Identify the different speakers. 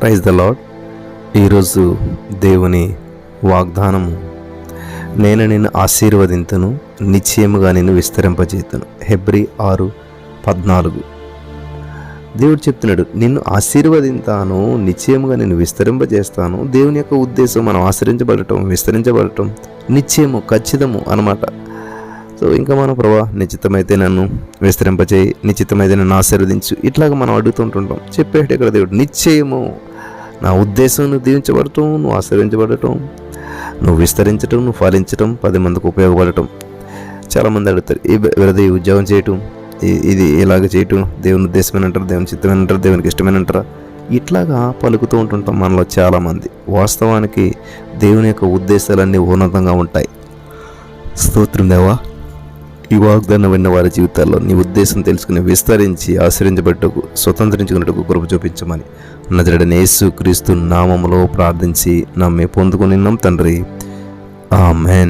Speaker 1: Praise the lord ఈరోజు దేవుని వాగ్దానము. నేను నిన్ను ఆశీర్వదింతను నిశ్చయముగా నిన్ను విస్తరింపజేతను. హెబ్రి ఆరు పద్నాలుగు. దేవుడు చెప్తున్నాడు నిన్ను ఆశీర్వదింతాను నిశ్చయముగా నేను విస్తరింపజేస్తాను. దేవుని యొక్క ఉద్దేశం మనం ఆశ్రయించబడటం విస్తరించబడటం నిశ్చయము ఖచ్చితము అనమాట సో ఇంకా మనం ప్రభా నిశ్చితమైతే నన్ను విస్తరింపచేయి నిశ్చితమైతే నన్ను ఆశీర్వదించు ఇట్లాగ మనం అడుగుతుంటుంటాం. చెప్పేట ఇక్కడ దేవుడు నిశ్చయము నా ఉద్దేశం నువ్వు దీవించబడటం నువ్వు ఆశ్రయించబడటం నువ్వు విస్తరించటం నువ్వు ఫలించటం పది మందికి ఉపయోగపడటం. చాలామంది అడుగుతారు ఈ విరద ఈ ఉద్యోగం చేయటం? ఇది ఇలాగ చేయటం? దేవుని ఉద్దేశమైన అంటారు? దేవుని చిత్తమైన అంటారు? దేవునికి ఇష్టమైన అంటారా? ఇట్లాగా పలుకుతూ ఉంటుంటాం మనలో చాలామంది. వాస్తవానికి దేవుని యొక్క ఉద్దేశాలన్నీ ఉన్నతంగా ఉంటాయి. స్తోత్రం దేవా. ఈ వాగ్దానం విన్న వారి జీవితాల్లో నీ ఉద్దేశం తెలుసుకుని విస్తరించి ఆశ్రయించబట్టుకు స్వతంత్రించుకున్నట్టుకు కృప చూపించమని నజరడని యేసు క్రీస్తు నామములో ప్రార్థించి నమ్మి పొందుకుని తండ్రి. ఆమెన్.